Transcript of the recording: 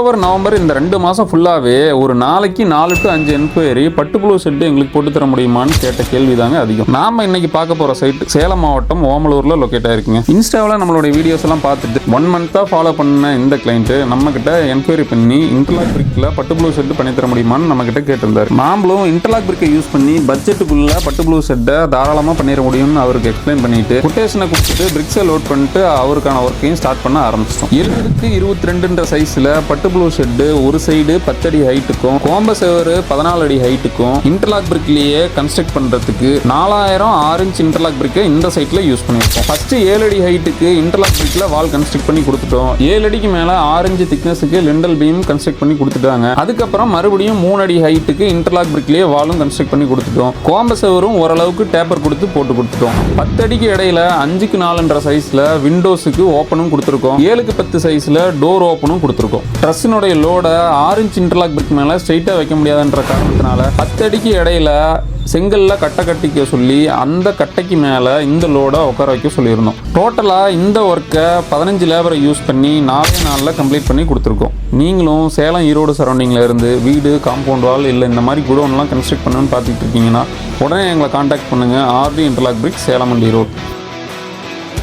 October November இந்த ரெண்டு மாதம் ஃபுல்லாகவே ஒரு நாளைக்கு நாலு டு அஞ்சு என்கொயரி பட்டுப்புழு செட்டு எங்களுக்கு போட்டு தர முடியுமான்னு கேட்ட கேள்வி தாங்க அதிகம். நாம இன்னைக்கு பார்க்க போகிற சைட் சேலம் மாவட்டம் ஓமலூரில் லொக்கேட் ஆயிருக்குங்க. இன்ஸ்டாவில் நம்மளுடைய வீடியோஸ் எல்லாம் பார்த்துட்டு ஒன் மந்த்தாக ஃபாலோ பண்ண இந்த கிளைண்ட்டு நம்ம கிட்ட என்கொயரி பண்ணி இன்டர்லாக் பிரிக்கில் பட்டுப்புழு செட்டு பண்ணி தர முடியுமான்னு நம்ம கேட்டிருந்தார் கேட்டிருந்தாரு. நாமளும் இன்டர்லாக் பிரிக்கை யூஸ் பண்ணி பட்ஜெட்டுக்குள்ள பட்டுப்புழு செட்டை தாராளமாக பண்ணிட முடியும்னு அவருக்கு எக்ஸ்பிளைன் பண்ணிட்டு கொட்டேஷனை கொடுத்துட்டு பிரிக்ஸை லோட் பண்ணிட்டு அவருக்கான ஒர்க்கையும் ஸ்டார்ட் பண்ண ஆரம்பிச்சிட்டோம். இருபதுக்கு இருபத்தி ரெண்டுன்ற சைஸில் ப்ளூ ஷெட்டு ஒரு சைடு பத்தடி ஹைட்டுக்கும் கோம்ப செவரு பதினாலு அடி ஹைட்டுக்கும் இன்டர்லாக் பிரிக்லேயே கன்ஸ்ட்ரக்ட் பண்ணுறதுக்கு நாலாயிரம் ஆறு இன்ச் இன்டர்லாக் பிரிக்கை இந்த சைட்டில் யூஸ் பண்ணியிருக்கோம். ஃபர்ஸ்ட் ஏழு அடி ஹைட்டுக்கு இன்டர்லாக் பிரிக்கில் வால் கன்ஸ்ட்ரக்ட் பண்ணி கொடுத்துட்டோம். ஏழு அடிக்கு மேலே ஆறு இன்ச் திக்னஸுக்கு லிண்டல் பீம் கன்ஸ்ட்ரக்ட் பண்ணி கொடுத்துட்டாங்க. அதுக்கப்புறம் மறுபடியும் மூணு அடி ஹைட்டுக்கு இன்டர்லாக் பிரிக்லேயே வாலும் கன்ஸ்ட்ரக்ட் பண்ணி கொடுத்துட்டோம். கோம்ப செவரும் ஓரளவுக்கு டேப்பர் கொடுத்து போட்டு கொடுத்துட்டோம். பத்து அடிக்கு இடையில அஞ்சுக்கு நாலுன்ற சைஸில் விண்டோஸுக்கு ஓப்பனும் கொடுத்துருக்கோம். ஏழுக்கு பத்து சைஸில் டோர் ஓப்பனும் கொடுத்துருக்கோம். பஸ்ஸினுடைய லோடை ஆறு இன்ச் இன்டர்லாக் பிரிக் மேலே ஸ்ட்ரைட்டாக வைக்க முடியாதுன்ற காரணத்தினால பத்து அடிக்கு இடையில செங்கல்ல கட்டை கட்டிக்க சொல்லி அந்த கட்டைக்கு மேலே இந்த லோடை உட்கார வைக்க சொல்லியிருந்தோம். டோட்டலாக இந்த ஒர்க்கை பதினஞ்சு லேபரை யூஸ் பண்ணி நாலே நாளில் கம்ப்ளீட் பண்ணி கொடுத்துருக்கோம். நீங்களும் சேலம் ஈரோடு சரௌண்டிங்கில் இருந்து வீடு காம்பவுண்ட் வால் இல்லை இந்த மாதிரி குடோன்லாம் கன்ஸ்ட்ரக்ட் பண்ணணும்னு பார்த்துட்டு இருக்கீங்கன்னா உடனே எங்களை காண்டாக்ட் பண்ணுங்கள் RT interlock brick Salem and Erode